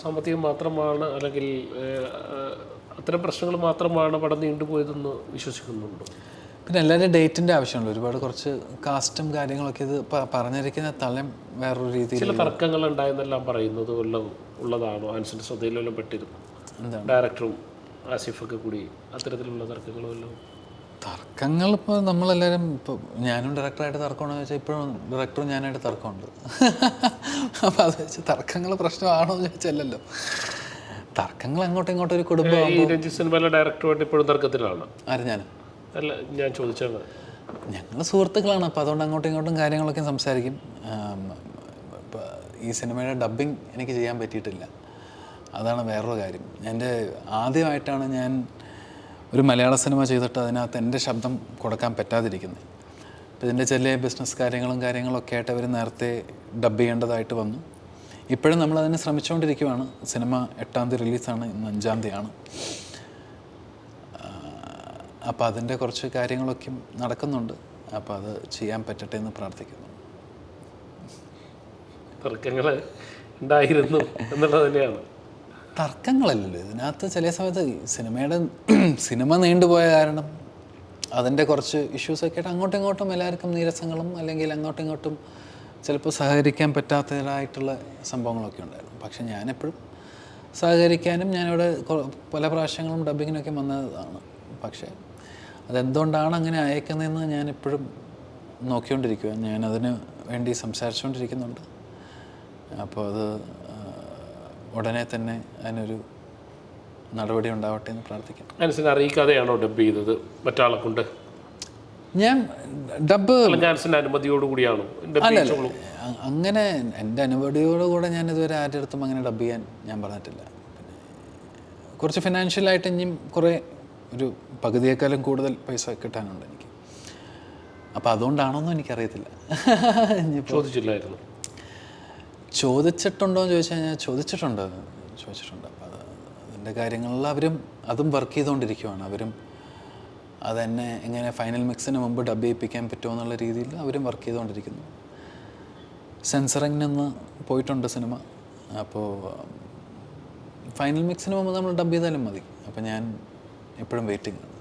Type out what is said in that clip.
സാമ്പത്തികം മാത്രമാണ് അല്ലെങ്കിൽ അത്തരം പ്രശ്നങ്ങൾ മാത്രമാണ് പടം നീണ്ടുപോയതെന്ന് വിശ്വസിക്കുന്നുണ്ടോ? പിന്നെ എല്ലാവരും ഡേറ്റിന്റെ ആവശ്യമുണ്ട്. ഒരുപാട് കുറച്ച് കാസ്റ്റും കാര്യങ്ങളൊക്കെ ഇത് പറഞ്ഞിരിക്കുന്ന തലം വേറൊരു രീതിയിൽ ചില തർക്കങ്ങൾ ഉണ്ടായെന്നെല്ലാം പറയുന്നത് വല്ലതും ഉള്ളതാണോ? ആൻസിന്റെ ശ്രദ്ധയിലെല്ലാം പെട്ടിരുന്നു? ഡയറക്ടറും ആസിഫൊക്കെ കൂടി അത്തരത്തിലുള്ള തർക്കങ്ങൾ വല്ലതും തർക്കങ്ങൾ ഇപ്പോൾ നമ്മളെല്ലാവരും ഇപ്പോൾ ഞാനും ഡയറക്ടറായിട്ട് തർക്കമാണെന്ന് ചോദിച്ചാൽ ഇപ്പോഴും ഡയറക്ടറും ഞാനായിട്ട് തർക്കമുണ്ട്. അപ്പോൾ അത് വെച്ച് തർക്കങ്ങൾ പ്രശ്നമാണോ എന്ന് ചോദിച്ചല്ലോ തർക്കങ്ങൾ അങ്ങോട്ടും ഇങ്ങോട്ടും ഒരു കുടുംബം ഈ സിനിമയിലെ ഡയറക്ടറുമായിട്ട് ഇപ്പോഴും തർക്കത്തിലാണ്. ആര് ഞാൻ അല്ല ഞാൻ ചോദിച്ചാണ് ഞങ്ങൾ സുഹൃത്തുക്കളാണ് അപ്പോൾ അതുകൊണ്ട് അങ്ങോട്ടും ഇങ്ങോട്ടും കാര്യങ്ങളൊക്കെ സംസാരിക്കും. ഈ സിനിമയുടെ ഡബ്ബിങ് എനിക്ക് ചെയ്യാൻ പറ്റിയിട്ടില്ല. അതാണ് വേറൊരു കാര്യം. എന്റെ ആദ്യമായിട്ടാണ് ഞാൻ ഒരു മലയാള സിനിമ ചെയ്തിട്ട് അതിനകത്ത് എന്റെ ശബ്ദം കൊടുക്കാൻ പറ്റാതിരിക്കുന്നത് അപ്പോൾ ഇതിന്റെ ചില ബിസിനസ് കാര്യങ്ങളും കാര്യങ്ങളൊക്കെ ആയിട്ട് അവർ നേരത്തെ ഡബ് ചെയ്യേണ്ടതായിട്ട് വന്നു. ഇപ്പോഴും നമ്മൾ അതിനെ ശ്രമിച്ചുകൊണ്ടിരിക്കുവാണ് സിനിമ എട്ടാം തീയതി റിലീസാണ് ഇന്ന് അഞ്ചാം തീയതിയാണ്. അപ്പോൾ അതിന്റെ കുറച്ച് കാര്യങ്ങളൊക്കെ നടക്കുന്നുണ്ട്. അപ്പോൾ അത് ചെയ്യാൻ പറ്റട്ടെ എന്ന് പ്രാർത്ഥിക്കുന്നു. തർക്കങ്ങൾ ഉണ്ടായിരുന്നു എന്നുള്ളത് തന്നെയാണ്. തർക്കങ്ങളല്ലല്ലോ. ഇതിനകത്ത് ചില സമയത്ത് സിനിമയുടെ സിനിമ നീണ്ടുപോയ കാരണം അതിന്റെ കുറച്ച് ഇഷ്യൂസൊക്കെ ആയിട്ട് അങ്ങോട്ടും ഇങ്ങോട്ടും എല്ലാവർക്കും നീരസങ്ങളും അല്ലെങ്കിൽ അങ്ങോട്ടും ഇങ്ങോട്ടും ചിലപ്പോൾ സഹകരിക്കാൻ പറ്റാത്തതായിട്ടുള്ള സംഭവങ്ങളൊക്കെ ഉണ്ടായിരുന്നു. പക്ഷെ ഞാനെപ്പോഴും സഹകരിക്കാനും ഞാനിവിടെ പല പ്രാവശ്യങ്ങളും ഡബിങ്ങിനൊക്കെ വന്നതാണ്. പക്ഷേ അതെന്തുകൊണ്ടാണ് അങ്ങനെ അയക്കുന്നതെന്ന് ഞാനിപ്പോഴും നോക്കിക്കൊണ്ടിരിക്കുക ഞാനതിന് വേണ്ടി സംസാരിച്ചുകൊണ്ടിരിക്കുന്നുണ്ട്. അപ്പോൾ അത് ഉടനെ തന്നെ അതിനൊരു നടപടി ഉണ്ടാവട്ടെ എന്ന് പ്രാർത്ഥിക്കാം ആൻസിനെ അറിയിക്കാതെയാണോ ഡബ് ചെയ്തത്? മറ്റാളെ കൊണ്ട്? ഞാൻ ഡബ് അനുമതിയോടുകൂടിയാണോ അങ്ങനെ എന്റെ അനുമതിയോടുകൂടെ ഞാൻ ഇതുവരെ ആരുടെ അടുത്തും അങ്ങനെ ഡബ് ചെയ്യാൻ ഞാൻ പറഞ്ഞിട്ടില്ല. കുറച്ച് ഫിനാൻഷ്യലായിട്ട് ഇനിയും കുറേ ഒരു പകുതിയേക്കാളും കൂടുതൽ പൈസ കിട്ടാനുണ്ട് എനിക്ക്. അപ്പോൾ അതുകൊണ്ടാണോന്നും എനിക്കറിയത്തില്ല. ചോദിച്ചില്ലായിരുന്നു. ചോദിച്ചിട്ടുണ്ടോ എന്ന് ചോദിച്ചു കഴിഞ്ഞാൽ ചോദിച്ചിട്ടുണ്ട് ചോദിച്ചിട്ടുണ്ട്. അപ്പോൾ അത് അതിന്റെ കാര്യങ്ങളിൽ അവരും അതും വർക്ക് ചെയ്തുകൊണ്ടിരിക്കുവാണ് അവരും അതെന്നെ എങ്ങനെ ഫൈനൽ മിക്സിന് മുമ്പ് ഡബ് ചെയ്യിപ്പിക്കാൻ പറ്റുമോ എന്നുള്ള രീതിയിൽ അവരും വർക്ക് ചെയ്തുകൊണ്ടിരിക്കുന്നു സെൻസറിങ്ങിനൊന്ന് പോയിട്ടുണ്ട് സിനിമ അപ്പോൾ ഫൈനൽ മിക്സിന് മുമ്പ് നമ്മൾ ഡബ് ചെയ്താലും മതി. അപ്പോൾ ഞാൻ എപ്പോഴും വെയിറ്റിംഗ് ആണ്.